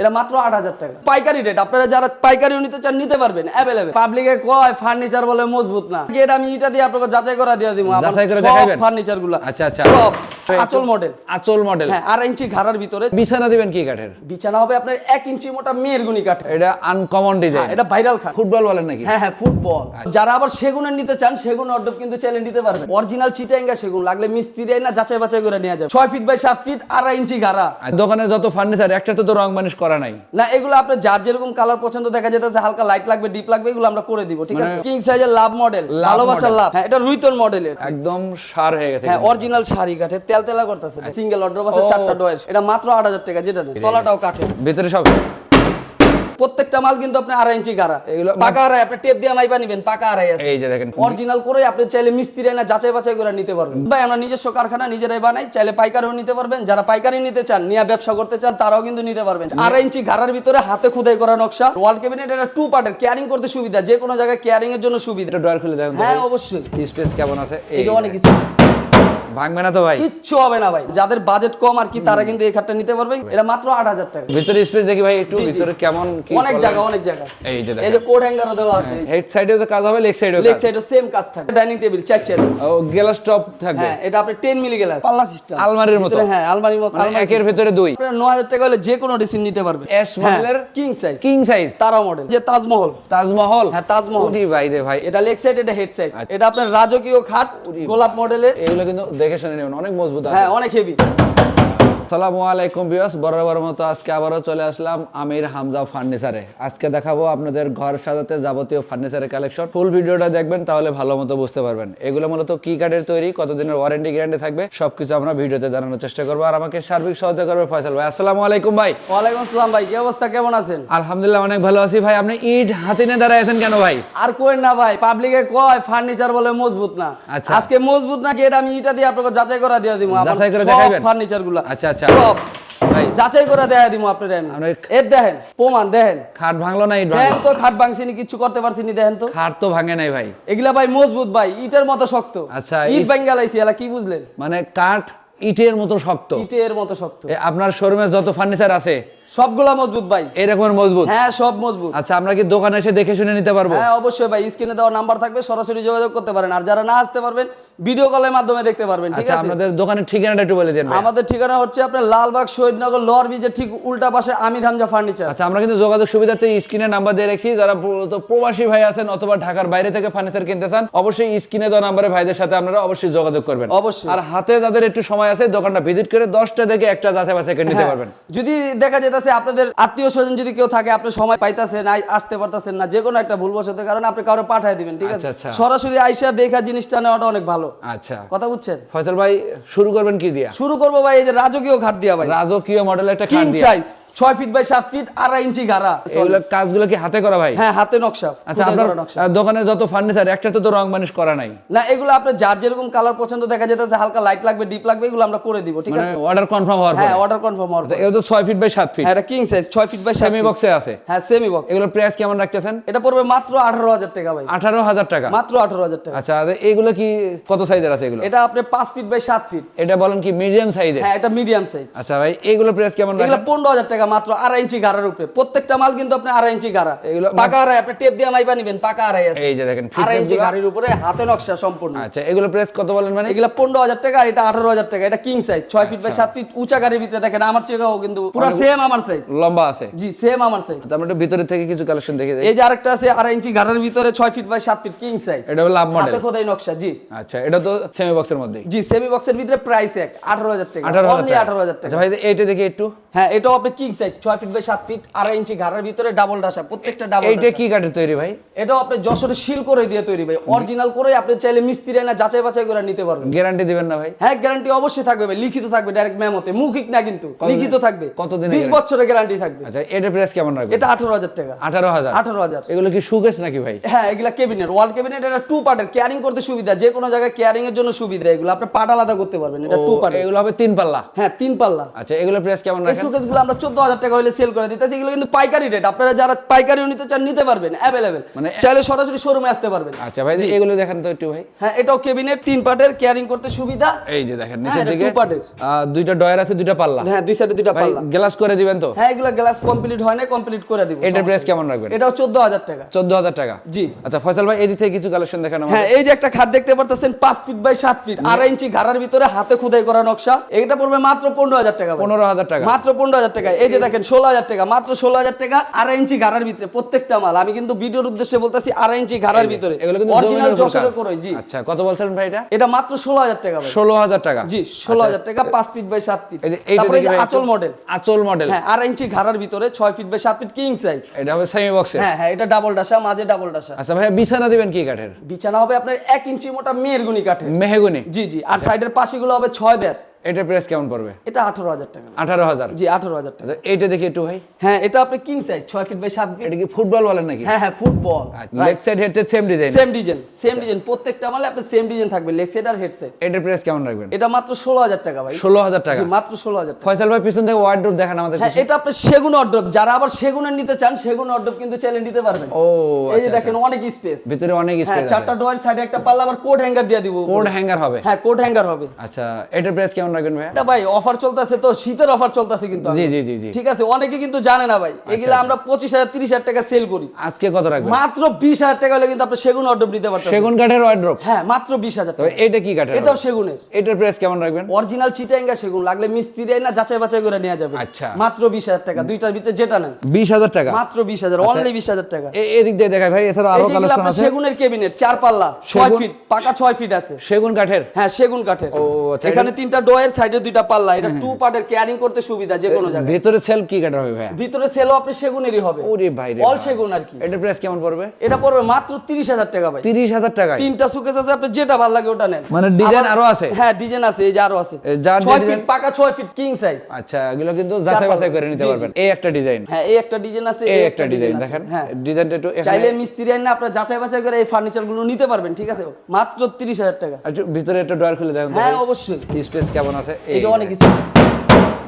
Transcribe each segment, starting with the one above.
এটা মাত্র আট হাজার টাকা। পাইকারি রেট আপনারা যারা পাইকারি নিতে চান নিতে পারবেন অ্যাভেলেবেল পাবলিকে কয় ফার্নিচার বলে মজবুত না। এটা আমি এটা দিয়ে আপনাকে যাচাই করা দিয়ে দিব। যাচাই করে দেখাবেন? ফার্নিচারগুলো। আচ্ছা, আচ্ছা। সব। আচল মডেল আচল মডেল হ্যাঁ আর ইঞ্চি ঘাড়ার ভিতরে। বিছানা দিবেন কি কাঠের? বিছানা হবে আপনার এক ইঞ্চি মোটা মেয়ের গুনি কাঠ এটা আনকমন ডিজাইন এটা ভাইরাল ফুটবল বলেন নাকি? হ্যাঁ হ্যাঁ ফুটবল যারা আবার সেগুনের নিতে চান সেগুন কিন্তু চ্যালেঞ্জ নিতে পারবেন। অরিজিনাল চিটাঙ্গা সেগুন লাগলে মিস্ত্রি না যাচাই বাছাই করে নেওয়া যাবে। ছয় ফিট বাই সাত ফিট আড়াই ইঞ্চি আর দোকানে যত ফার্নিচার একটা তো রং মানিশ করা নাই। না এগুলো আপনার যার যেরকম কালার পছন্দ দেখা যেতেছে হালকা লাইট লাগবে ডিপ লাগবে এগুলো আমরা করে দিব ঠিক আছে? কিং সাইজের লাভ মডেল ভালোবাসার। লাভ হ্যাঁ এটা রুইতন মডেলের একদম সার হয়ে গেছে হ্যাঁ অরিজিনাল শাড়ি কাঠে তেল তেলা করতেছে সিঙ্গেল অর্ডার আছে চারটা ডয়েস এটা মাত্র আট হাজার টাকা যেটা তলাটাও কাঠে ভিতরে সব। প্রত্যেকটা মাল কিন্তু আপনি আড়াই ইঞ্চি গাড়া। পাকা আড়াই আপনি টেপ দিয়ে মাইপা নিবেন পাকা আড়াই আছে। এই যে দেখেন। অরিজিনাল করে আপনি চাইলে মিস্ত্রি না যাচাই বাছাই করে নিতে পারবেন। ভাই আমরা নিজস্ব কারখানা নিজেরাই বানাই চাইলে পাইকারিও নিতে পারবেন। যারা পাইকারি নিতে চান নিয়ে ব্যবসা করতে চান তারাও কিন্তু নিতে পারবেন। আড়াই ইঞ্চি ঘাড়ার ভিতরে হাতে খুদাই করা নকশা। ওয়াল ক্যাবিনেট এটা টু পার্টের ক্যারিং করতে সুবিধা যে কোনো জায়গায় ক্যারিং এর জন্য সুবিধা। ডয়ার খুলে দেখেন হ্যাঁ অবশ্যই। স্পেস কেমন আছে? এটা অনেক কিছু ভাঙবে না তো ভাই? কিচ্ছু হবে না ভাই। যাদের বাজেট কম আর কি তারা কিন্তু এই খাটটা নিতে পারবেন এটা মাত্র আট হাজার টাকা। ভিতরে স্পেস দেখি ভাই একটু। ভিতরে কেমন কি অনেক জায়গা অনেক জায়গা। এই যে এই যে কোড হ্যাঙ্গারও দেওয়া আছে। হেড সাইডে তো কাজ হবে লেগ সাইডেও লেগ সাইডও সেম কাজ থাকে ডাইনিং টেবিল চার চেয়ার ও গ্লাস টপ থাকবে। হ্যাঁ এটা আপনি 10 মিলি গ্লাস পাল্লা সিস্টেম আলমারির মতো। হ্যাঁ আলমারির মতো মানে আলমারি একের ভিতরে দুই। আপনার 9000 টাকা হলে যে কোনো ডিসিন নিতে পারবে। এস মডেলের কিং সাইজ কিং সাইজ তারা মডেল যে তাজমহল। তাজমহল? হ্যাঁ, তাজমহল। উঠি ভাই রে ভাই। এটা লেগ সাইড এটা হেড সাইড আচ্ছা। এটা আপনার রাজকীয় খাট গোলাপ মডেলের এগুলো কিন্তু দেখে শুনে নেবেন অনেক মজবুত হ্যাঁ অনেক হেভি আসসালামু আলাইকুম বিয়াস বরাবর মতো আজকে আবারও চলে আসলাম আমির হামজা ফার্নিচারে। আজকে দেখাবো আপনাদের ঘর সাজাতে যাবতীয় ফার্নিচারের কালেকশন। ফুল ভিডিওটা দেখবেন তাহলে ভালো মতো বুঝতে পারবেন। এগুলো মূলত কি কাঠের তৈরি কতদিনের ওয়ারেন্টি গ্যারান্টি থাকবে সবকিছু আমরা ভিডিওতে জানানোর চেষ্টা করব। আর আমাকে সার্বিক সহায়তা করবে ফয়সাল ভাই। আসসালামু আলাইকুম ভাই। ওয়ালাইকুম আসসালাম ভাই কি অবস্থা কেমন আছেন? আলহামদুলিল্লাহ অনেক ভালো আছি ভাই। আপনি ইট হাতে নিয়ে দাঁড়ায় আছেন কেন ভাই? আর কই না ভাই পাবলিকে কয় ফার্নিচার বলে মজবুত না। আচ্ছা। আজকে মজবুত না কি এটা আমি ইটা দিয়ে আপনাকে যাচাই করে দিয়ে দিব যাচাই করে দেখাইবেন? ফার্নিচারগুলা। আচ্ছা, আচ্ছা। সব। যাচাই করে দেয়া আমি। এর দেখেন প্রমাণ দেখেন। খাট ভাঙলো না দেখেন তো খাট ভাঙছিনি কিছু করতে পারছিনি দেখেন তো। খাট তো ভাঙে নাই ভাই। এগুলা ভাই মজবুত ভাই ইটের মতো শক্ত। আচ্ছা, ইট ভাঙ্গা লাইছি এলা কি বুঝলেন? মানে কাঠ ইটের মতো শক্ত। ইটের মতো শক্ত। আপনার শোরুমে যত ফার্নিচার আছে সবগুলা মজবুত ভাই। এরকমের মজবুত? হ্যাঁ সব মজবুত। আচ্ছা আমরা কি দোকানে এসে দেখে শুনে নিতে পারব? হ্যাঁ অবশ্যই ভাই স্ক্রিনে দেওয়া নাম্বার থাকবে সরাসরি যোগাযোগ করতে পারেন। আর যারা না আসতে পারবেন ভিডিও কলের মাধ্যমে দেখতে পারবেন ঠিক আচ্ছা আছে? আপনাদের দোকানের ঠিকানাটা একটু বলে দেন। আমাদের ঠিকানা হচ্ছে আপনার লালবাগ শহীদনগর লোয়ার ব্রিজের ঠিক উল্টা পাশে আমির হামজা ফার্নিচার আচ্ছা আমরা কিন্তু যোগাযোগ সুবিধার্থে স্ক্রিনে নাম্বার দিয়ে রাখছি। যারা প্রবাসী ভাই আছেন অথবা ঢাকার বাইরে থেকে ফার্নিচার কিনতে চান অবশ্যই স্ক্রিনে দেওয়া নাম্বারে ভাইদের সাথে আপনারা অবশ্যই যোগাযোগ করবেন। অবশ্যই। আর হাতে যাদের একটু সময় আছে দোকানটা ভিজিট করে দশটা থেকে একটা যাচাই বাছাই করে নিতে হ্যাঁ, পারবেন। যদি দেখা যেতেছে আপনাদের আত্মীয় স্বজন যদি কেউ থাকে আপনি সময় পাইতাছেন আসতে পারতেছেন না। যে কোনো একটা ভুলবশতের কারণে আপনি কারও পাঠিয়ে দিবেন ঠিক আছে? আচ্ছা, আচ্ছা। সরাসরি আইসা দেখা জিনিসটা নেওয়াটা অনেক ভালো। আচ্ছা। কথা বুঝছেন? ফয়সাল ভাই শুরু করবেন কি দিয়া? শুরু করব ভাই এই যে রাজকীয় ঘাট দিয়া ভাই। রাজকীয় মডেলের একটা কিং সাইজ ছয় ফিট বাই সাত ফিট আড়াই ইঞ্চি গাড়া এগুলো কাজগুলো কি হাতে করা ভাই? হ্যাঁ হাতে নকশা আচ্ছা আপনার দোকানে যত ফার্নিচার একটা তো রং মানিশ করা নাই। না এগুলো আপনার যার যেরকম কালার পছন্দ দেখা যেতেছে হালকা লাইট লাগবে ডিপ লাগবে এগুলো আমরা করে দিব ঠিক মানে আছে? অর্ডার কনফার্ম হওয়ার পরে। হ্যাঁ অর্ডার কনফার্ম হওয়ার আচ্ছা, পরে। এগুলো তো ছয় ফিট বাই সাত ফিট হ্যাঁ এটা king size feet by semi বক্সে আছে? হ্যাঁ সেমি বক্স এগুলো প্রাইস কেমন রাখতেছেন? এটা পড়বে মাত্র আঠারো হাজার টাকা ভাই। আঠারো হাজার টাকা? মাত্র আঠারো হাজার টাকা। আচ্ছা এগুলো কি কত সাইজের আছে এগুলো? এটা আপনি ফিট বাই ফিট এটা বলেন কি মিডিয়াম সাইজের হ্যাঁ এটা মিডিয়াম সাইজ আচ্ছা ভাই এগুলো প্রাইস কেমন রাখেন? টাকা মাত্র আড়াই ইঞ্চি গাড়ার উপরে। প্রত্যেকটা মাল কিন্তু আপনি আড়াই ইঞ্চি গাড়া এগুলো পাকা আড়াই আপনি টেপ দিয়ে মাইপা নিবেন পাকা আড়াই আছে। এই যে দেখেন আড়াই ইঞ্চি গাড়ির উপরে হাতে নকশা সম্পূর্ণ। আচ্ছা এগুলো প্রাইস কত বলেন মানে? এগুলা পনেরো হাজার টাকা এটা আঠারো হাজার টাকা এটা কিং সাইজ ছয় ফিট বাই সাত ফিট উঁচা গাড়ির ভিতরে দেখেন আমার চেয়েও কিন্তু পুরো সেম আমার সাইজ লম্বা আছে। জি সেম আমার সাইজ আমরা একটু ভিতরে থেকে কিছু কালেকশন দেখে যাই এই যে আরেকটা আছে আড়াই ইঞ্চি গাড়ির ভিতরে ছয় ফিট বাই সাত ফিট কিং সাইজ এটা হলো লাভ মডেল হাতে খোদাই নকশা জি। আচ্ছা এটা তো সেমি বক্সের মধ্যে জি সেমি বক্সের ভিতরে প্রাইস এক আঠারো হাজার টাকা। অনলি আঠারো হাজার টাকা। আচ্ছা ভাই এইটা দেখি একটু। হ্যাঁ এটাও আপনি কিং সাইজ ছয় ফিট বাই সাত ফিট আড়াই ইঞ্চি ঘাড়ের ভিতরে ডাবল ডাসা প্রত্যেকটা ডাবল এইটা কি কাঠের তৈরি ভাই? এটাও আপনি যশোরে শিল করে দিয়ে তৈরি ভাই। অরিজিনাল করে আপনি চাইলে মিস্ত্রি না যাচাই বাছাই করে নিতে পারবেন। গ্যারান্টি দিবেন না ভাই? হ্যাঁ গ্যারান্টি অবশ্যই থাকবে ভাই লিখিত থাকবে ডাইরেক্ট মেমোতে মৌখিক না কিন্তু লিখিত থাকবে। কতদিনের বিশ বছরের গ্যারান্টি থাকবে। আচ্ছা এটা প্রাইস কেমন রাখবেন? এটা আঠারো হাজার টাকা। আঠারো হাজার? আঠারো হাজার। এগুলো কি সুকেশ নাকি ভাই? হ্যাঁ এগুলা কেবিনেট ওয়াল কেবিনেট এটা টু পার্টের ক্যারিং করতে সুবিধা যে কোনো জায়গায় ক্যারিং এর জন্য সুবিধা এগুলো আপনি পাট আলাদা করতে পারবেন এটা টু ও, পার্টের এগুলো হবে তিন পাল্লা? হ্যাঁ তিন পাল্লা। আচ্ছা এগুলো প্রাইস কেমন রাখেন? শোকেসগুলো আমরা চোদ্দ হাজার টাকা হলে সেল করে দিতেছি এগুলো কিন্তু পাইকারি রেট আপনারা যারা পাইকারিও নিতে চান নিতে পারবেন অ্যাভেলেবেল মানে- চাইলে সরাসরি শোরুমে আসতে পারবেন। আচ্ছা ভাই এগুলো দেখেন তো একটু ভাই। হ্যাঁ এটাও কেবিনেট তিন পার্টের ক্যারিং করতে সুবিধা। এই যে দেখেন হ্যাঁ, নিচের দিকে part এর। দুইটা ডয়ার আছে দুইটা পাল্লা। হ্যাঁ দুই সাইডে দুইটা পাল্লা। গ্লাস করে দিবেন দিবেন তো? হ্যাঁ এগুলো গ্লাস কমপ্লিট হয় না কমপ্লিট করে দিব এটার প্রাইস কেমন রাখবেন? এটাও চোদ্দ হাজার টাকা। চোদ্দ হাজার টাকা? জি। আচ্ছা ফয়সাল ভাই এদিক থেকে কিছু কালেকশন দেখান। হ্যাঁ এই যে একটা খাট দেখতে পারতেছেন পাঁচ ফিট বাই সাত ফিট আড়াই ইঞ্চি ঘাড়ার ভিতরে হাতে খুদাই করা নকশা। এটা পড়বে মাত্র পনেরো হাজার টাকা ভাই। পনেরো হাজার টাকা। মাত্র পনেরো হাজার টাকা। এই যে দেখেন ষোলো হাজার টাকা মাত্র ষোলো হাজার টাকা আড়াই ইঞ্চি ঘাড়ার ভিতরে প্রত্যেকটা মাল। আমি কিন্তু ভিডিওর উদ্দেশ্যে বলতেছি আড়াই ইঞ্চি ঘাড়ার ভিতরে। এগুলো কিন্তু অরিজিনাল জমিনের উপর যশোরে কাজ। করে জি। আচ্ছা কত বলছেন ভাই এটা? এটা মাত্র ষোলো হাজার টাকা ভাই। ষোলো হাজার টাকা। জি ষোলো হাজার টাকা পাঁচ ফিট বাই সাত ফিট এই যে এইটা এই যে আচল মডেল আচল মডেল হ্যাঁ আড়াই ইঞ্চি ঘাড়ার ভিতরে ছয় ফিট বাই সাত ফিট কিং সাইজ এটা হবে সেমি বক্সে হ্যাঁ হ্যাঁ এটা ডাবল ডাসা মাঝে ডাবল ডাসা আচ্ছা ভাই বিছানা দিবেন কি কাঠের? বিছানা হবে আপনার এক ইঞ্চি মোটা মেহেরগুনি কাঠের। মেহেগুনি জি জি আর সাইডের পাশিগুলো হবে ছয় দেড় এটার প্রাইস কেমন পড়বে? এটা আঠারো হাজার টাকা। আঠারো হাজার? জি আঠারো হাজার টাকা। আচ্ছা এইটা দেখি একটু ভাই। হ্যাঁ এটা আপনি king size feet by feet এটা কি ফুটবল বলেন নাকি? হ্যাঁ হ্যাঁ football leg side head same design same design same design প্রত্যেকটা মালে আপনার সেম ডিজাইন থাকবে লেগ সেট আর হেড এটার প্রাইস কেমন রাখবেন? এটা মাত্র ষোলো হাজার টাকা ভাই। ষোলো হাজার টাকা। জি মাত্র টাকা। ফয়সাল ভাই পিছন থেকে ওয়ার্ডরোব দেখান আমাদের হ্যাঁ এটা আপনি সেগুন অর্ডব যারা আবার সেগুনের নিতে চান সেগুন অর্ডব কিন্তু চাইলে নিতে পারবেন। ও এই যে আচ্ছা দেখেন অনেক স্পেস ভিতরে অনেক হ্যাঁ স্পেস চারটা ডোয়ার সাইডে একটা পাল্লা আবার কোড হ্যাঙ্গার দিয়ে দিব। কোড হ্যাঙ্গার হবে। হ্যাঁ কোড হ্যাঙ্গার হবে। আচ্ছা এটার প্রাইস কেমন রাখবেন ভাই? এটা ভাই অফার চলতেছে তো শীতের অফার চলতেছে কিন্তু জি জি জি ঠিক আছে অনেকে কিন্তু জানে না ভাই। এগুলা আমরা পঁচিশ হাজার তিরিশ হাজার টাকা সেল করি। আজকে কত রাখবেন? মাত্র বিশ হাজার টাকা হলে কিন্তু আপনি সেগুন অর্ডার নিতে পারতেন সেগুন কাঠের হ্যাঁ মাত্র বিশ হাজার টাকা। এটা কি কাঠের এটাও সেগুনের। এটার প্রাইস কেমন রাখবেন? অরিজিনাল চিটাঙ্গা সেগুন লাগলে মিস্ত্রি না যাচাই বাছাই করে নেওয়া যাবে। আচ্ছা। মাত্র বিশ হাজার টাকা দুইটার ভিতরে যেটা নেন। বিশ হাজার টাকা? মাত্র বিশ হাজার অনলি বিশ হাজার টাকা। এদিক দিয়ে দেখায় ভাই এছাড়া আরও কালেকশন আছে। সেগুনের কেবিনেট চার পাল্লা ছয় ফিট পাকা ছয় ফিট আছে। সেগুন কাঠের? হ্যাঁ সেগুন কাঠের। ও, আচ্ছা, এখানে তিনটা ডোয়ের সাইডে দুইটা পাল্লা এটা টু পার্টের কেয়ারিং করতে সুবিধা যে কোনো জায়গায়। ভেতরে সেলফ কি হবে ভাই ভিতরে সেলও আপনি সেগুনেরই হবে। ওরে ভাই রে অল সেগুন আর কি। এটার প্রাইস কেমন পড়বে? এটা পড়বে মাত্র তিরিশ হাজার টাকা ভাই। তিরিশ হাজার টাকায়? তিনটা সুকেস আছে আপনি যেটা ভালো লাগে ওটা নেন। মানে ডিজাইন আরও আছে? হ্যাঁ ডিজাইন আছে এই যে আরও আছে। ফিট পাকা ছয় ফিট কিং সাইজ আচ্ছা এগুলো কিন্তু যাচাই বাছাই করে নিতে। পারবেন। এই একটা ডিজাইন হ্যাঁ এই একটা ডিজাইন আছে এই একটা ডিজাইন দেখেন। হ্যাঁ। ডিজাইনটা একটু চাইলে মিস্ত্রি আইন যাচাই বাছাই করে এই ফার্নিচারগুলো নিতে পারবেন ঠিক আছে? মাত্র তিরিশ হাজার টাকা। একটু ভিতরে একটা ড্রয়ার খুলে দেখেন হ্যাঁ অবশ্যই। স্পেস কেমন আছে যে অনেক কিছু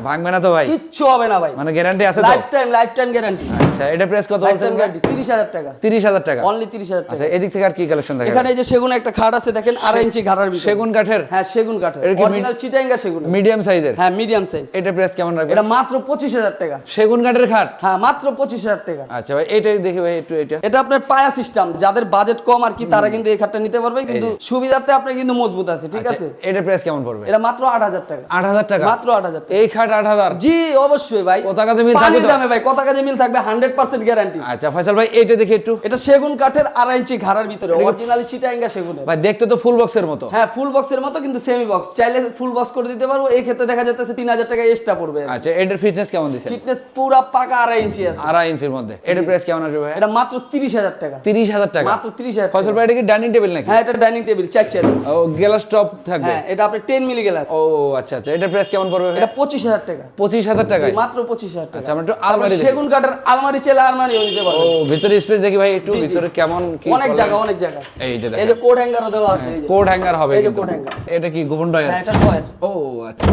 ভাঙবে না তো ভাই? কিচ্ছু হবে না ভাই। মানে গ্যারান্টি আছে তো? Lifetime lifetime guarantee আচ্ছা এটা প্রাইস কত লাইফ টাইম গ্যারান্টি তিরিশ হাজার টাকা। তিরিশ হাজার টাকা। অনলি তিরিশ হাজার টাকা। আচ্ছা এদিক থেকে আর কি কালেকশন দেখেন এখানে এই যে সেগুন একটা খাট আছে দেখেন আড়াই ইঞ্চি ঘাড়ার ভিতরে। সেগুন কাঠের? হ্যাঁ সেগুন কাঠের। অরিজিনাল চিটাঙ্গা সেগুন। মিডিয়াম সাইজের হ্যাঁ মিডিয়াম সাইজ এটা প্রাইস কেমন রাখবেন? এটা মাত্র পঁচিশ হাজার টাকা। সেগুন কাঠের খাট? হ্যাঁ মাত্র পঁচিশ হাজার টাকা। আচ্ছা ভাই এইটাই দেখি ভাই একটু এটা। এটা আপনার পায়া সিস্টেম যাদের বাজেট কম আর কি তারা কিন্তু এই খাটটা নিতে পারবে কিন্তু সুবিধাতে আপনার কিন্তু মজবুত আছে ঠিক আছে? এটা প্রাইস কেমন পড়বে? এটা মাত্র আট হাজার টাকা। আট হাজার টাকা? মাত্র আট হাজার টাকা। এই খাট আট হাজার। জি অবশ্যই ভাই। মিল থাকবে দামে ভাই কাজে মিল থাকবে? হান্ড্রেড পার্সেন্ট গ্যারান্টি আচ্ছা ফয়সাল ভাই এইটা দেখি একটু। এটা সেগুন কাঠের আড়াই ইঞ্চি ঘাড়ার ভিতরে অরিজিনালি সেগুনের। ভাই দেখতে তো ফুল বক্সের মতো। হ্যাঁ ফুল বক্সের মতো কিন্তু সেমি বক্স চাইলে ফুল বক্স করে দিতে পারব। এই ক্ষেত্রে দেখা যাচ্ছে তিন হাজার টাকা এক্সট্রা পড়বে। আচ্ছা এটার ফিটনেস কেমন দিছে ফিটনেস পুরা পাকা আড়াই ইঞ্চি আছে। আড়াই ইঞ্চির মধ্যে। এটার প্রাইস কেমন আসবে ভাই? এটা মাত্র তিরিশ হাজার টাকা। তিরিশ হাজার টাকা। মাত্র তিরিশ হাজার ফয়সাল ভাই এটা কি ডাইনিং টেবিল নাকি? হ্যাঁ এটা ডাইনিং টেবিল চার ও গ্লাস টপ থাকবে। হ্যাঁ এটা আপনার টেন মিলি গ্লাস ও আচ্ছা আচ্ছা এটার প্রাইস কেমন পড়বে এটা পঁচিশ হাজার টাকা। পঁচিশ হাজার টাকা মাত্র পঁচিশ হাজার টাকা। আচ্ছা আমরা একটু আলমারি সেগুন কাঠের আলমারি চেলে আলমারিও নিতে ও ভিতরে স্পেস দেখি ভাই একটু ভিতরে কেমন কি অনেক জায়গা অনেক জায়গা। এই যে এই যে কোড হ্যাঙ্গারও দেওয়া আছে কোড হ্যাঙ্গার হবে এই যে কিন্তু। হ্যাঙ্গার এটা কি গোপন ডয়ার হ্যাঁ এটা ড্রয়ার ও আচ্ছা?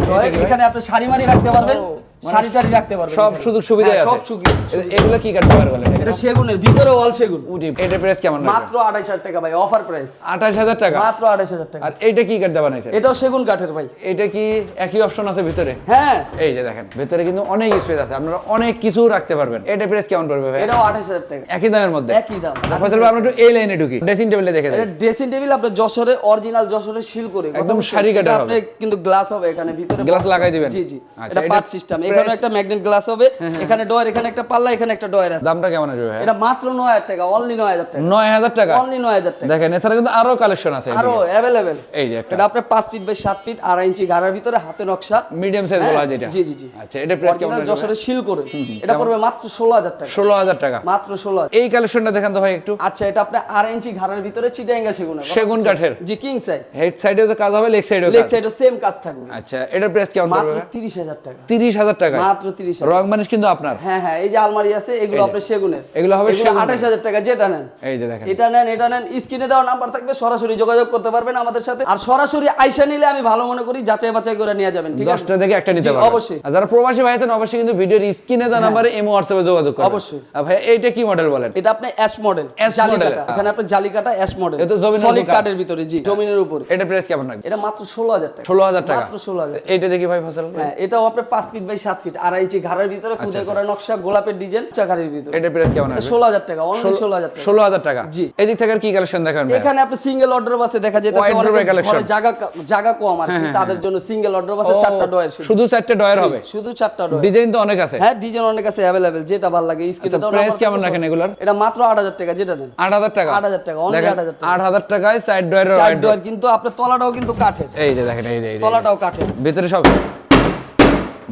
এখানে আপনি শাড়ি মারি রাখতে পারবেন। শাড়ি রাখতে পারবেন সব সুযোগ সুবিধা হ্যাঁ, আছে। সব এ- এগুলো কি কাটতে পারবে এটা সেগুনের ভিতরে ওয়াল সেগুন। এটার প্রাইস কেমন মাত্র আড়াইশ হাজার টাকা ভাই অফার প্রাইস আঠাশ হাজার টাকা? মাত্র আড়াইশ হাজার টাকা। আর এইটা কি কাটতে বানাইছেন? এটাও সেগুন কাঠের ভাই। এটা কি একই অপশন আছে ভিতরে? হ্যাঁ। এই যে দেখেন ভিতরে কিন্তু অনেক স্পেস আছে আপনারা অনেক কিছু রাখতে পারবেন। এটা প্রাইস কেমন পড়বে ভাই? এটাও আঠাইশ হাজার টাকা। একই দামের মধ্যে? একই দাম। আচ্ছা, আমরা একটু এই লাইনে ঢুকি। ড্রেসিং টেবিলে দেখে দেন এটা ড্রেসিং টেবিল আপনার যশোরে অরিজিনাল যশোরে সিল করে। একদম সারি কাটা হবে। আপনি কিন্তু গ্লাস হবে এখানে ভিতরে box লাগাই দিবেন? জি জি। আচ্ছা, এটা এটা পার্ট সিস্টেম এখানে একটা ম্যাগনেট গ্লাস হবে এখানে ডয়ার এখানে একটা পাল্লা এখানে একটা ডয়ার আছে। দামটা কেমন আসবে এটা মাত্র নয় হাজার টাকা অনলি নয় হাজার টাকা। নয় হাজার টাকা? অনলি নয় হাজার টাকা। দেখেন এছাড়া কিন্তু আরও কালেকশন আছে আরও অ্যাভেলেবেল এই যে একটা। এটা আপনার পাঁচ ফিট বাই সাত ফিট আড়াই ইঞ্চি ঘাড়ার ভিতরে হাতে নকশা। মিডিয়াম সাইজ বলা হয় যেটা। জি জি জি। আচ্ছা এটা প্রাইস কেমন আসবে যশোরে সিল করে। এটা পড়বে মাত্র ষোলো হাজার টাকা। ষোলো হাজার টাকা। মাত্র ষোলো হাজার। এই কালেকশনটা দেখেন তো ভাই একটু। আচ্ছা এটা আপনার আড়াই ইঞ্চি ঘাড়ার ভিতরে চিটাঙ্গা সেগুন সেগুন কাঠের। জি কিং সাইজ হেড সাইডে তো কাজ হবে লেগ সাইডেও লেগ সাইডও সেম কাজ থাকবে। আচ্ছা এটার প্রাইস কেমন মাত্র পড়বে তিরিশ হাজার টাকা। তিরিশ হাজার টাকা মাত্র তিরিশ হাজার। রং মানুষ কিন্তু আপনার। হ্যাঁ হ্যাঁ এই যে আলমারি আছে এগুলো আপনার সেগুনের এগুলো হবে। আঠাশ হাজার টাকা যেটা নেন। এই যে দেখেন। এটা নেন এটা নেন স্ক্রিনে দেওয়া নাম্বার থাকবে সরাসরি যোগাযোগ করতে পারবেন আমাদের সাথে। আর সরাসরি আইসা নিলে আমি ভালো মনে করি যাচাই বাছাই করে নিয়ে যাবেন ঠিক আছে? দশটা থেকে একটা নিতে পারবেন। অবশ্যই। আর যারা প্রবাসী ভাই আছেন অবশ্যই কিন্তু ভিডিওর স্ক্রিনে দেওয়া নাম্বারে এমও হোয়াটসঅ্যাপে যোগাযোগ করবেন। অবশ্যই। ভাই এইটা কি মডেল বলেন? এটা আপনি অ্যাশ মডেল কাটা। হ্যাঁ। এখানে আপনার জালি কাটা অ্যাশ মডেল এটা জমিনের সলিড কাঠের ভিতরে জি জমিনের উপরে। এটা প্রাইস কেমন রাখবে এটা মাত্র ষোলো হাজার টাকা। ষোলো হাজার টাকা। মাত্র ষোলো হাজার এইটা দেখি ভাই ফসল। হ্যাঁ এটাও আপনার পাঁচ ফিট বাই সাত ফিট আড়াই ইঞ্চি ঘাড়ের ভিতরে খুদে করা নকশা গোলাপের ডিজাইন ঘাড়ের ভিতরে। এটা প্রাইস কেমন আছে ষোলো হাজার টাকা অনলি ষোলো হাজার টাকা। ষোলো হাজার টাকা? জি। এদিক থেকে কি কালেকশন দেখান এখানে আপনি সিঙ্গেল অর্ডার বাসে দেখা যেতেছে। ঘরে জায়গা জায়গা কম আর তাদের জন্য সিঙ্গেল অর্ডার বাসে চারটা ডয়ের শুধু। চারটে ডয়ার হবে? শুধু চারটা ডয়ের ডিজাইন তো অনেক আছে। হ্যাঁ ডিজাইন অনেক আছে অ্যাভেলেবেল যেটা ভালো লাগে স্ক্রিনে আচ্ছা, price কেমন রাখেন এগুলার? এটা মাত্র আট হাজার টাকা যেটা নেন। আট হাজার টাকা? আট হাজার টাকা, only দেখেন, আট হাজার টাকা। আট হাজার টাকায় চার ডয়ারের চার। ডয়ের কিন্তু আপনার তলাটাও কিন্তু কাঠের। এই যে দেখেন এই যে। তলাটাও কাঠের। ভিতরে সব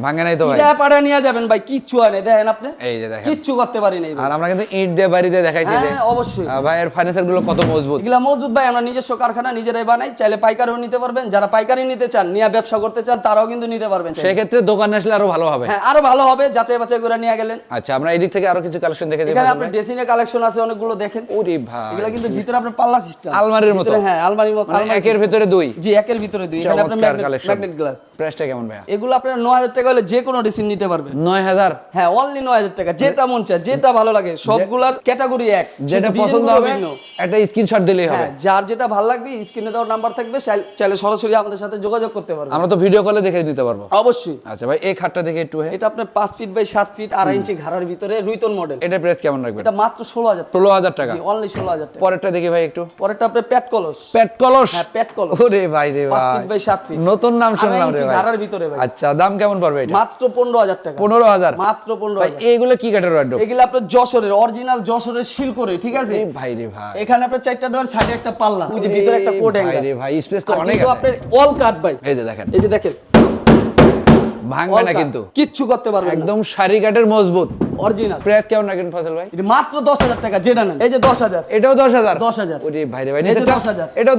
ভাঙে নাই তো ভাই। এটা পাড়া নিয়ে যাবেন ভাই কিচ্ছু হয় না দেখেন আপনি। এই যে দেখেন। কিচ্ছু করতে পারি নাই আর আমরা কিন্তু ইট দিয়ে বাড়ি দিয়ে দেখাইছি হ্যাঁ অবশ্যই। আহ, ভাইয়ের ফার্নিচারগুলো কত মজবুত। এগুলা মজবুত ভাই আমরা নিজস্ব কারখানা নিজেরাই বানাই চাইলে পাইকারিও নিতে পারবেন। যারা পাইকারি নিতে চান নিয়ে ব্যবসা করতে চান তারাও কিন্তু নিতে পারবেন। সেক্ষেত্রে দোকানে আসলে আরও ভালো হবে। হ্যাঁ আরও ভালো হবে যাচাই বাছাই করে নিয়ে গেলেন। আচ্ছা আমরা এদিক থেকে আরও কিছু কালেকশন দেখে দিই এখানে আপনার ড্রেসিং এর কালেকশন আছে অনেকগুলো দেখেন। ওরে ভাই। এগুলা কিন্তু ভিতরে আপনার পাল্লা সিস্টেম আলমারির মতো। হ্যাঁ আলমারির মতো মানে একের ভিতরে দুই। জি একের ভিতরে দুই। এখানে আপনার ম্যাগনেট গ্লাস প্রাইসটা কেমন ভাইয়া? এগুলো আপনার নয় হাজার টাকা হলে যে কোনো ড্রেসিং নিতে পারবেন। নয় হাজার। হ্যাঁ অনলি নয় হাজার টাকা। যেটা মন চায় যেটা ভালো লাগে সবগুলার ক্যাটাগরি এক। যেটা পছন্দ হবে একটা স্ক্রিনশট দিলেই হবে। হ্যাঁ যার যেটা ভালো লাগবে স্ক্রিনে দেওয়ার নাম্বার থাকবে চাইলে- সরাসরি আমাদের সাথে যোগাযোগ করতে পারবে। আমরা তো ভিডিও কলে দেখে নিতে পারব। অবশ্যই। আচ্ছা ভাই এই খাটটা দেখে একটু এটা আপনার পাঁচ ফিট বাই সাত ফিট আড়াই ইঞ্চি ঘাড়ার ভিতরে রুইতন মডেল এটা প্রাইস কেমন রাখবেন? এটা মাত্র ষোলো হাজার ষোলো হাজার টাকা। অনলি ষোলো হাজার টাকা। পরেরটা দেখি ভাই একটু। পরেরটা আপনার প্যাট কলস। পেট কলস? হ্যাঁ প্যাট কলস। ওরে ভাই রে পাঁচ ভাই। ফিট বাই সাত ফিট নতুন নাম শুনলাম রে ভাই। ঘাড়ার ভিতরে ভাই। আচ্ছা দাম কেমন পড়বে? এটা? মাত্র পনেরো হাজার টাকা। পনেরো হাজার? মাত্র ভাই এইগুলো কি কাঠের রড এগুলো আপনার যশোরের অরিজিনাল যশোরের শিল করে ঠিক আছে? ভাই রে ভাই। এখানে আপনার চারটা ডোর সাইডে একটা পাল্লা ওই যে ভিতরে একটা কোড ভাই রে ভাই স্পেস তো অনেক আছে। আপনার অল কাট ভাই। এই যে দেখেন। এই যে দেখেন। ভাঙবে না কিন্তু। কিচ্ছু করতে পারবে না। একদম সারি কাঠের মজবুত। অরিজিনাল প্রাইস কেমন রাখেন ফসল ভাই? এটা মাত্র দশ হাজার টাকা যেটা নেন। এই যে দশ হাজার। এটাও ওরে ভাই রে 10,000 এটাও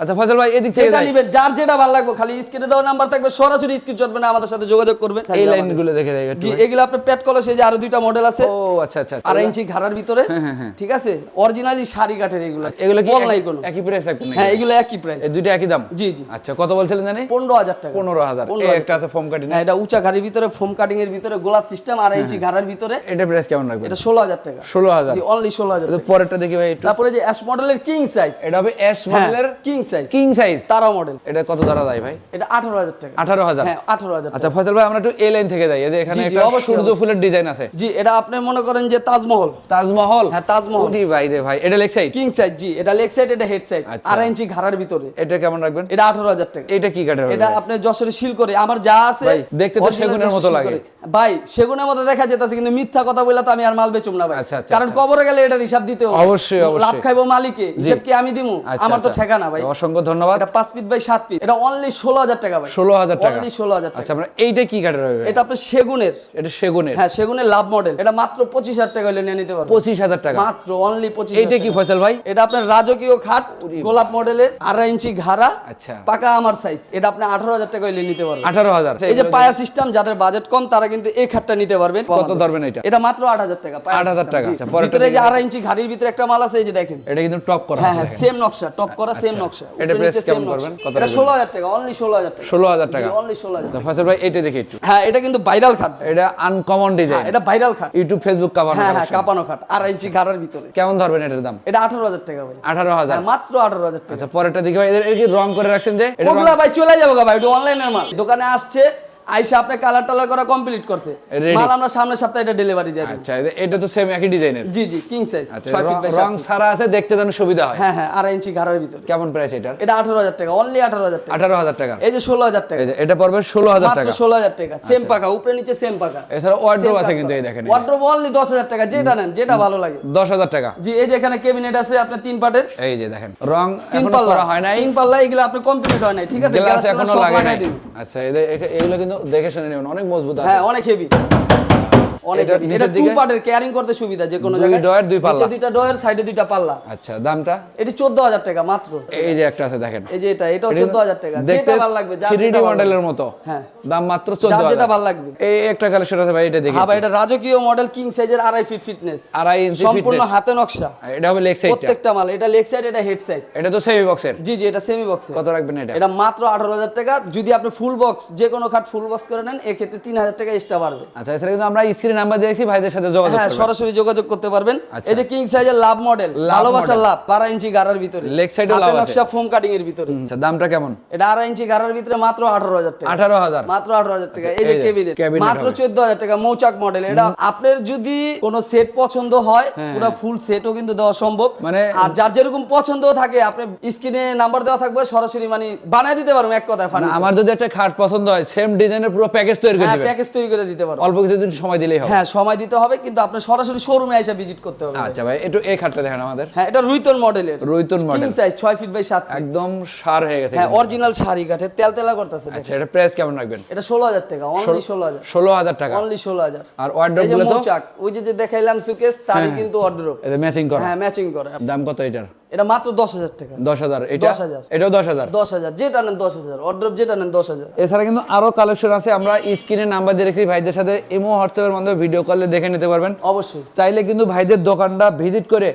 আচ্ছা ফসল ভাই এদিক থেকে। নিবেন যার যেটা ভালো লাগবে খালি স্ক্রিনে দেওয়া নাম্বার থাকবে সরাসরি স্ক্রিনশট মানে আমাদের সাথে যোগাযোগ করবেন। এই। লাইনগুলো দেখে জি। এগুলো কলসে যে আরও দুইটা মডেল আছে। ও আচ্ছা আচ্ছা। আড়াই ইঞ্চি ঘাড়ার ভিতরে। হ্যাঁ, ঠিক আছে? অরিজিনালি শাড়ি কাঠের এগুলো। এগুলো কি কোনো একই প্রাইস রাখবেন হ্যাঁ এগুলো একই প্রাইস এই দুইটা একই দাম? জি জি। আচ্ছা কত বলছিলেন জানি? পনেরো হাজার টাকা। পনেরো হাজার। পনেরো এই একটা আছে ফোম কাটিং হ্যাঁ এটা উঁচা ঘাড়ির ভিতরে ফোম কাটিং এর ভিতরে গোলাপ সিস্টেম আর ইঞ্চি ঘাড়ার ভিতরে এটা প্রাইস কেমন রাখবেন? এটা ষোলো হাজার টাকা। ষোলো হাজার। জি অনলি ষোলো হাজার তো পরেরটা দেখি ভাই একটু। তারপরে যে অ্যাশ মডেলের কিং সাইজ এটা হবে এস মডেলের কিং সাইজ কিং সাইজ তারা মডেল এটা কত যায় ভাই? এটা আঠারো হাজার টাকা। আঠারো হাজার। হ্যাঁ আঠারো হাজার আচ্ছা ফজল ভাই আমরা একটু এই লাইন থেকে যাই। এই যে এখানে জি, জি, একটা সূর্য ফুলের ডিজাইন আছে। জি এটা আপনি মনে করেন যে তাজমহল। তাজমহল? হ্যাঁ তাজমহল। ওরে ভাই রে ভাই এটা লেগ সাইড কিং সাইজ জি এটা লেগ সাইড এটা হেড সাইড আচ্ছা। ইঞ্চি ঘাড়ার ভিতরে। এটা কেমন রাখবেন? এটা আঠারো হাজার টাকা। এটা কি কাঠের এটা আপনি যশোরে শিল করে আমার যা আছে দেখতে তো সেগুনের মতো লাগে। ভাই সেগুনের মতো দেখা যেতেছে কিন্তু মিথ্যা কথা বললে তো আমি আর মাল বেচুম না ভাই। আচ্ছা, আচ্ছা, কারণ আচ্ছা। কবরে গেলে এটার হিসাব দিতে হবে। অবশ্যই, অবশ্যই। লাভ খাইবো মালিকে হিসাব কি আমি দিমু? আমার তো আচ্ছা। ঠেকানা ভাই। অসংখ্য ধন্যবাদ। এটা পাঁচ ফিট বাই সাত ফিট। এটা অনলি ষোলো হাজার টাকা ভাই। ষোলো হাজার টাকা। অনলি ষোলো হাজার টাকা। আচ্ছা আমরা এইটা কি কাঠের হবে এটা আপনার সেগুনের। এটা সেগুনের। হ্যাঁ সেগুনের লাভ মডেল এটা মাত্র পঁচিশ হাজার টাকা হলে নিয়ে নিতে পারব পঁচিশ হাজার টাকা। মাত্র অনলি পঁচিশ এইটা কি ফসল ভাই? এটা আপনার রাজকীয় খাট গোলাপ মডেলের আড়াই ইঞ্চি ঘাড়া আচ্ছা। পাকা আমার সাইজ এটা আপনি আঠারো হাজার টাকা হলে নিতে পারবেন। আঠারো হাজার। এই যে পায়া সিস্টেম যাদের বাজেট কম তারা কিন্তু এই খাটটা নিতে পারবেন। কত ধরবেন এটা? এটা মাত্র আট হাজার টাকা পায়া 8,000 টাকা। আচ্ছা, পরেরটা ভিতরে যে দেখি। আড়াই ইঞ্চি ঘাড়ির ভিতরে একটা মাল আছে এই যে দেখেন। এটা কিন্তু টপ করা হ্যাঁ হ্যাঁ সেম নকশা টপ করা সেম নকশা। এটা কেমন করবেন? কত এটা রাখবেন? ষোলো হাজার টাকা অনলি ষোলো হাজার টাকা। ষোলো হাজার টাকা। অনলি আচ্ছা ভাই এটা দেখি একটু। হ্যাঁ এটা কিন্তু ভাইরাল খাট। এটা আনকমন ডিজাইন এটা ভাইরাল খাট। ইউটিউব ফেসবুক কাভার হ্যাঁ হ্যাঁ কাপানো খাট আড়াই ইঞ্চি ঘাড়ার ভিতরে। কেমন ধরবেন এটার দাম? এটা আঠারো হাজার টাকা ভাই। আঠারো হাজার। হ্যাঁ, মাত্র আঠারো হাজার টাকা। আচ্ছা পরেরটা দেখি ভাই এর কি রং করে রাখছেন যে? এটা ওগুলা ভাই চলে যাব গা ভাই এটা অনলাইনের মাল। দোকানে আসছে আইসা আপনি কালার টালার করা কমপ্লিট করছে। মাল আমরা সামনের সপ্তাহে এটা ডেলিভারি দিয়ে আচ্ছা এটা তো সেম একই ডিজাইনের জি জি কিং সাইজ আচ্ছা ফিট রং- বাই রং ছাড়া আছে দেখতে যেন সুবিধা হয়। হ্যাঁ হ্যাঁ আড়াই ইঞ্চি ঘাড়ার ভিতরে। কেমন প্রাইস এটা আঠারো হাজার টাকা অনলি আঠারো হাজার টাকা। আঠারো হাজার টাকা। এই যে ষোলো হাজার টাকা। এই যে এটা পড়বে ষোলো হাজার মাত্র টাকা। ষোলো হাজার টাকা সেম পাকা উপরে নিচে সেম পাকা। এছাড়া ওয়ার্ড্রোব আছে কিন্তু এই দেখেন অনলি দশ হাজার টাকা যেটা নেন যেটা ভালো লাগে। দশ হাজার টাকা। জি এই যে এখানে কেবিনেট আছে আপনার তিন পাটের। এই যে দেখেন রং এখনও পাল্লা। করা হয় নাই। তিন পাল্লা এগুলো আপনি কমপ্লিট হয় নাই ঠিক আছে? গ্লাস এখনও নাই। আচ্ছা এদের এগুলো কিন্তু দেখে শুনে নেবেন অনেক মজবুত হ্যাঁ অনেক হেভি অনেক এটা heavy। নিচের এটা টু পার্টের ক্যারিং করতে সুবিধা যে কোনো জায়গায়। ডয়ের, দুই পাল্লা। দুইটা ডয়ের সাইডে দুইটা পাল্লা। আচ্ছা দামটা? এটি চোদ্দ টাকা মাত্র। এই যে একটা আছে দেখেন। এই যে এটা এটাও এটা চোদ্দ হাজার টাকা। যেটা ভালো লাগবে যার 3D মডেলের মতো। হ্যাঁ। দাম মাত্র চোদ্দ যার যেটা ভালো লাগবে। এই একটা কালেকশন আছে ভাই এটা দেখি হ্যাঁ ভাই এটা রাজকীয় মডেল কিং সাইজের আড়াই ফিট ফিটনেস আড়াই ইঞ্চি সম্পূর্ণ হাতে নকশা। এটা হবে লেগ প্রত্যেকটা মাল। এটা লেগ সাইড এটা হেড সাইড এটা তো সেমি বক্সের জি জি এটা সেমি বক্সে কত রাখবেন এটা? এটা মাত্র আঠারো হাজার টাকা। যদি আপনি ফুল বক্স যে কোনো খাট ফুল বক্স করে নেন এক্ষেত্রে তিন হাজার টাকা এক্সট্রা বাড়বে। আচ্ছা এছাড়া কিন্তু আমরা স্ক্রিনে নাম্বার ভাইদের সাথে যোগাযোগ হ্যাঁ সরাসরি যোগাযোগ করতে পারবেন। আচ্ছা। এই যে কিং সাইজের লাভ মডেল ভালোবাসার লাভ বারো ইঞ্চি গাড়ার ভিতরে। লাভ আছে। নকশা ফোম কাটিং এর ভিতরে। আচ্ছা দামটা কেমন? এটা আড়াই ইঞ্চি গাড়ার ভিতরে মাত্র আঠারো হাজার টাকা। আঠারো হাজার। মাত্র আঠারো হাজার টাকা। আচ্ছা, এই যে কেবিনেট মাত্র হবে। চোদ্দ হাজার টাকা মৌচাক মডেল এটা আপনার যদি কোনো সেট পছন্দ হয় পুরো ফুল সেটও কিন্তু দেওয়া সম্ভব। হ্যাঁ, মানে- আর যার যেরকম পছন্দ থাকে আপনি স্ক্রিনে নাম্বার দেওয়া থাকবে সরাসরি মানে বানায় দিতে পারব এক কথায় না, ফার্নিচার আমার যদি একটা খাট পছন্দ হয় সেম ডিজাইনের পুরো প্যাকেজ তৈরি করে হ্যাঁ দিবেন। প্যাকেজ তৈরি করে দিতে পারব অল্প কিছুদিন সময় দিলেই হবে। হ্যাঁ সময় দিতে হবে কিন্তু আপনি সরাসরি শোরুমে এসে ভিজিট করতে হবে। আচ্ছা ভাই একটু এই খাটটা দেখেন আমাদের। হ্যাঁ এটা রুইতন মডেলের রুইতন মডেল সাইজ ছয় ফিট বাই সাত ফিট একদম সার হয়ে গেছে হ্যাঁ অরিজিনাল শাড়ি কাঠে তেল তেলা করতেছে আচ্ছা এটা প্রাইস কেমন রাখবেন? এটা ষোলো হাজার টাকা অনলি ষোলো হাজার। ষোলো হাজার টাকা। অনলি ষোলো হাজার। আর ওয়ার্ড্রপগুলো তো? ওই যে যে দেখাইলাম সুকেস তারই কিন্তু অর্ডার এটা ম্যাচিং করা। হ্যাঁ ম্যাচিং করে। দাম কত এটার? এটা মাত্র দশ হাজার টাকা। দশ হাজার এটা 10,000 এটাও দশ হাজার? দশ হাজার যেটা নেন দশ হাজার অর্ডার যেটা নেন দশ হাজার। এছাড়া কিন্তু আরও কালেকশন আছে আমরা স্ক্রিনে নাম্বার দিয়ে রেখেছি ভাইদের সাথে এমও হোয়াটসঅ্যাপের মাধ্যমে ভিডিও কলে দেখে নিতে পারবেন। অবশ্যই। চাইলে কিন্তু ভাইদের দোকানটা ভিজিট করে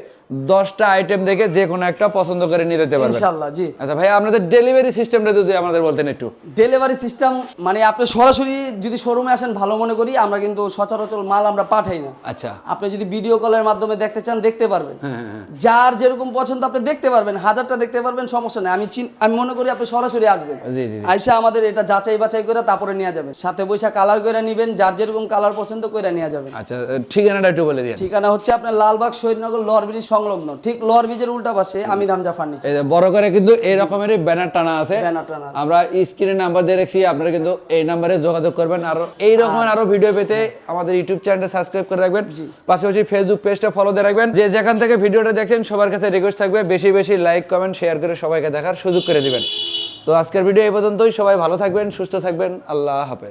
দশটা আইটেম দেখে যে কোনো একটা পছন্দ করে নিয়ে যেতে পারবেন। ইনশাল্লাহ জি। আচ্ছা ভাই আপনাদের ডেলিভারি সিস্টেমটা যদি আমাদের বলতেন একটু। ডেলিভারি সিস্টেম মানে আপনি সরাসরি যদি শোরুমে আসেন ভালো মনে করি আমরা কিন্তু সচরাচর মাল আমরা পাঠাই না। আচ্ছা। আপনি যদি ভিডিও কলের মাধ্যমে দেখতে চান দেখতে পারবেন। হ্যাঁ হ্যাঁ যার যেরকম পছন্দ আপনি দেখতে পারবেন হাজারটা দেখতে পারবেন সমস্যা নেই। আমি আমি মনে করি আপনি সরাসরি আসবেন। জি জি জি। আইসা আমাদের এটা যাচাই বাছাই করে তারপরে নিয়ে যাবেন। সাথে বৈশা কালার করে নিবেন যার যেরকম কালার পছন্দ করে নিয়ে যাবেন। আচ্ছা ঠিকানাটা একটু বলে দিন ঠিকানা হচ্ছে আপনার লালবাগ শহীদনগর লোয়ার ব্রিজ সংলগ্ন। ঠিক লোয়ার ব্রিজের উল্টা পাশে আমি রামজা ফার্নিচার। বড় করে কিন্তু এই রকমেরই ব্যানার টানা আছে। ব্যানার টানা আমরা স্ক্রিনে নাম্বার দিয়ে রেখেছি আপনারা কিন্তু এই নাম্বারে যোগাযোগ করবেন। আর এই রকমের আরও ভিডিও পেতে আমাদের ইউটিউব চ্যানেলটা সাবস্ক্রাইব করে রাখবেন। পাশাপাশি ফেসবুক পেজটা ফলো দিয়ে রাখবেন। যে যেখান থেকে ভিডিওটা দেখছেন সবার কাছে রিকোয়েস্ট থাকবে বেশি বেশি লাইক কমেন্ট শেয়ার করে সবাইকে দেখার সুযোগ করে দিবেন। তো আজকের ভিডিও এই পর্যন্তই। সবাই ভালো থাকবেন সুস্থ থাকবেন। আল্লাহ হাফেজ।